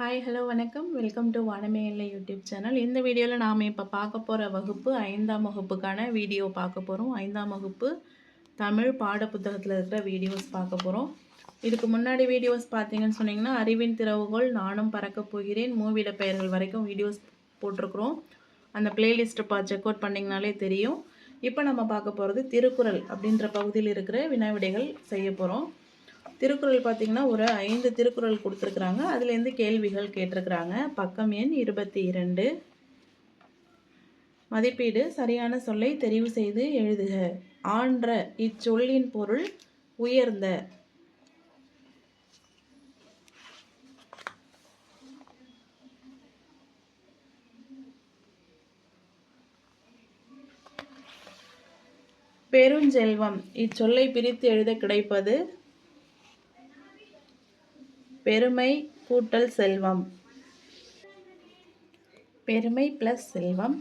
Hi hello வணக்கம். Welcome to வானமே இல்லை யூடியூப் சேனல் இந்த வீடியோவில் நாம் இப்போ பார்க்க போகிற வகுப்பு ஐந்தாம் வகுப்புக்கான வீடியோ பார்க்க போகிறோம் ஐந்தாம் வகுப்பு தமிழ் பாட புத்தகத்தில் இருக்கிற வீடியோஸ் பார்க்க போகிறோம் இதுக்கு முன்னாடி வீடியோஸ் பார்த்தீங்கன்னு சொன்னிங்கன்னா அறிவின் திறவுகோள் நானும் பறக்க போகிறேன் மூவிட பெயர்கள் வரைக்கும் வீடியோஸ் போட்டிருக்கிறோம். அந்த பிளேலிஸ்ட்டை பா செக் அவுட் பண்ணிங்கனாலே தெரியும். இப்போ நம்ம பார்க்க போகிறது திருக்குறள் அப்படின்ற பகுதியில் இருக்கிற வினாவிடைகள் செய்ய போகிறோம் திருக்குறள் பார்த்திங்கன்னா ஒரு ஐந்து திருக்குறள் கொடுத்துருக்குறாங்க. அதுலேருந்து கேள்விகள் கேட்டிருக்கிறாங்க. பக்கம் எண் இருபத்தி இரண்டு. மதிப்பீடு சரியான சொல்லை தெரிவு செய்து எழுதுக. ஆன்ற இச்சொல்லின் பொருள் உயர்ந்த. பெருஞ்செல்வம் இச்சொல்லை பிரித்து எழுத கிடைப்பது பெருமை கூட்டல் செல்வம். பெருமை ப்ளஸ் செல்வம்.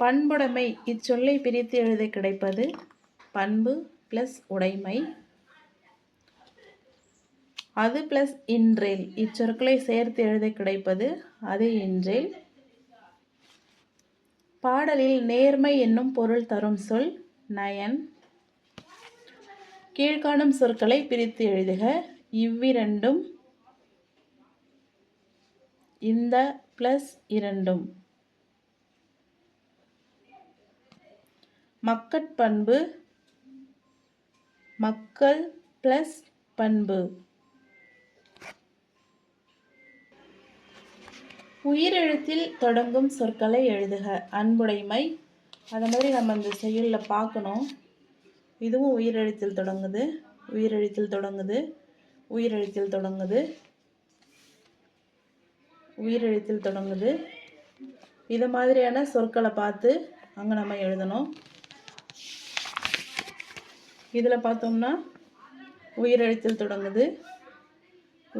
பண்புடைமை இச்சொல்லை பிரித்து எழுத கிடைப்பது பண்பு ப்ளஸ் உடைமை. அது ப்ளஸ் இன்றேல் இச்சொற்களை சேர்த்து எழுத கிடைப்பது அது இன்றேல். பாடலில் நேர்மை என்னும் பொருள் தரும் சொல் நயன். கீழ்காணும் சொற்களை பிரித்து எழுதுக. இவ்விரண்டும் இந்த ப்ளஸ் இரண்டும். மக்கட்பண்பு மக்கள் ப்ளஸ் பண்பு. உயிரெழுத்தில் தொடங்கும் சொற்களை எழுதுக. அன்புடைமை. அதை மாதிரி நம்ம இந்த செயலில் பார்க்கணும். இதுவும் உயிரெழுத்தில் தொடங்குது. உயிரெழுத்தில் தொடங்குது. உயிரெழுத்தில் தொடங்குது. உயிரெழுத்தில் தொடங்குது. இது மாதிரியான சொற்களை பார்த்து அங்கே நம்ம எழுதணும். இதில் பார்த்தோம்னா உயிரெழுத்தில் தொடங்குது.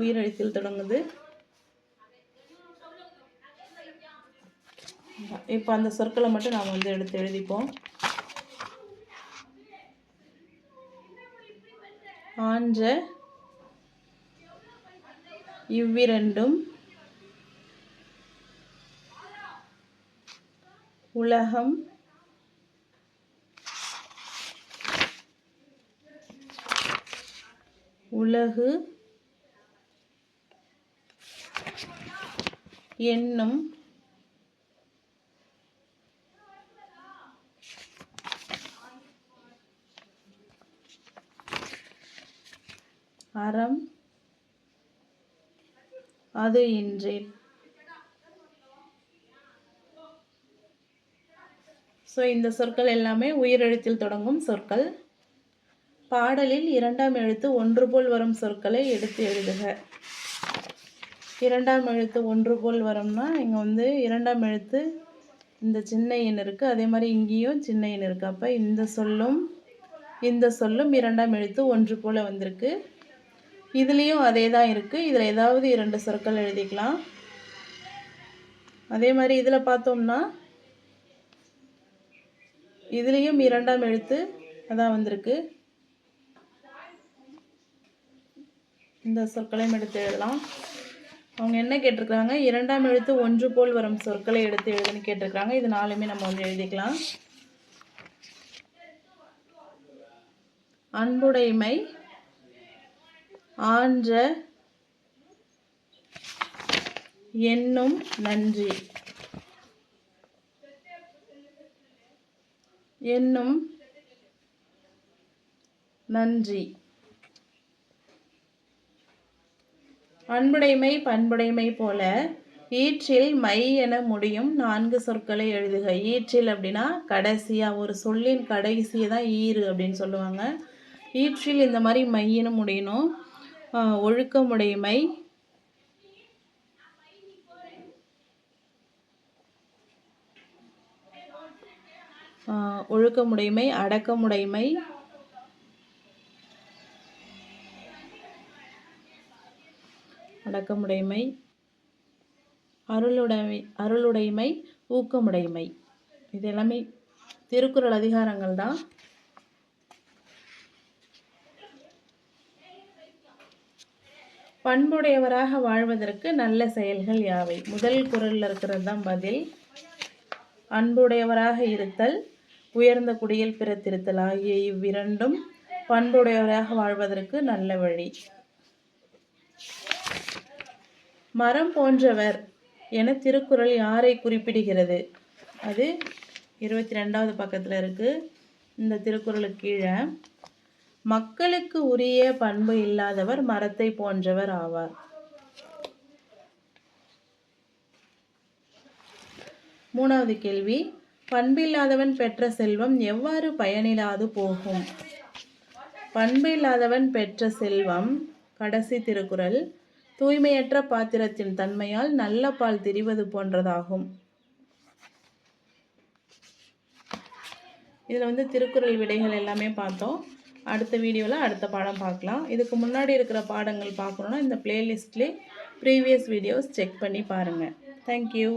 உயிரெழுத்தில் தொடங்குது. இப்போ அந்த சொற்களை மட்டும் நாம் வந்து எடுத்து எழுதிப்போம். ஆன்ற இவ்விரண்டும் உலகம் உலகு என்னும் அறம் அது இன்றேன் ஸோ இந்த சொற்கள் எல்லாமே உயிரெழுத்தில் தொடங்கும் சொற்கள். பாடலில் இரண்டாம் எழுத்து ஒன்று போல் வரும் சொற்களை எடுத்து எழுதுக. இரண்டாம் எழுத்து ஒன்று போல் வரும்னா இங்கே வந்து இரண்டாம் எழுத்து இந்த சின்ன எண் இருக்குது அதே மாதிரி இங்கேயும் சின்ன எண் இருக்குது அப்போ இந்த சொல்லும் இந்த சொல்லும் இரண்டாம் எழுத்து ஒன்று போல் வந்திருக்கு. இதுலேயும் அதே தான் இருக்குது இதில் ஏதாவது இரண்டு சொற்கள் எழுதிக்கலாம். அதே மாதிரி இதில் பார்த்தோம்னா இதுலேயும் இரண்டாம் எழுத்து அதான் வந்திருக்கு. இந்த சொற்களையும் எடுத்து எழுதலாம். அவங்க என்ன கேட்டிருக்கிறாங்க? இரண்டாம் எழுத்து ஒன்று போல் வரும் சொற்களை எடுத்து எழுதுன்னு கேட்டிருக்கிறாங்க. இது நாலுமே நம்ம வந்து எழுதிக்கலாம். அன்புடைமை ஆன்ற என்னும் நன்றி. என்னும் நன்றி. அன்புடைமை பண்புடைமை போல ஈற்றில் மை என முடியும் நான்கு சொற்களை எழுதுக. ஈற்றில் அப்படின்னா கடைசியாக ஒரு சொல்லின் கடைசியை தான் ஈறு அப்படின்னு சொல்லுவாங்க. ஈற்றில் இந்த மாதிரி மையின்னு முடியணும். ஒழுக்கமுடைமை. ஒழுக்கமுடைமை அடக்கமுடைமை. அடக்கமுடைமை. அருளுடைமை அருளுடைமை ஊக்கமுடைமை. இது எல்லாமே திருக்குறள் அதிகாரங்கள் தான். பண்புடையவராக வாழ்வதற்கு நல்ல செயல்கள் யாவை? முதல் குரலில் இருக்கிறது தான் பதில். அன்புடையவராக இருத்தல் உயர்ந்த குடியில் பிறத்திருத்தல் ஆகிய இவ்விரண்டும் பண்புடையவராக வாழ்வதற்கு நல்ல வழி. மரம் போன்றவர் என திருக்குறள் யாரை குறிப்பிடுகிறது? அது இருபத்தி ரெண்டாவது பக்கத்தில் இருக்குது இந்த திருக்குறளுக்கு கீழே மக்களுக்கு உரிய பண்பு இல்லாதவர் மரத்தை போன்றவர் ஆவார். மூணாவது கேள்வி பண்பில்லாதவன் பெற்ற செல்வம் எவ்வாறு பயனில்லாது போகும்? பண்பில்லாதவன் பெற்ற செல்வம் கடைசி திருக்குறள் தூய்மையற்ற பாத்திரத்தின் தன்மையால் நல்ல பால் திரிவது போன்றதாகும். இதில் வந்து திருக்குறள் விடைகள் எல்லாமே பார்த்தோம். அடுத்த வீடியோவில் அடுத்த பாடம் பார்க்கலாம். இதுக்கு முன்னாடி இருக்கிற பாடங்கள் பார்க்கணுன்னா இந்த பிளேலிஸ்ட்லேயே ப்ரீவியஸ் வீடியோஸ் செக் பண்ணி பாருங்கள் தேங்க்யூ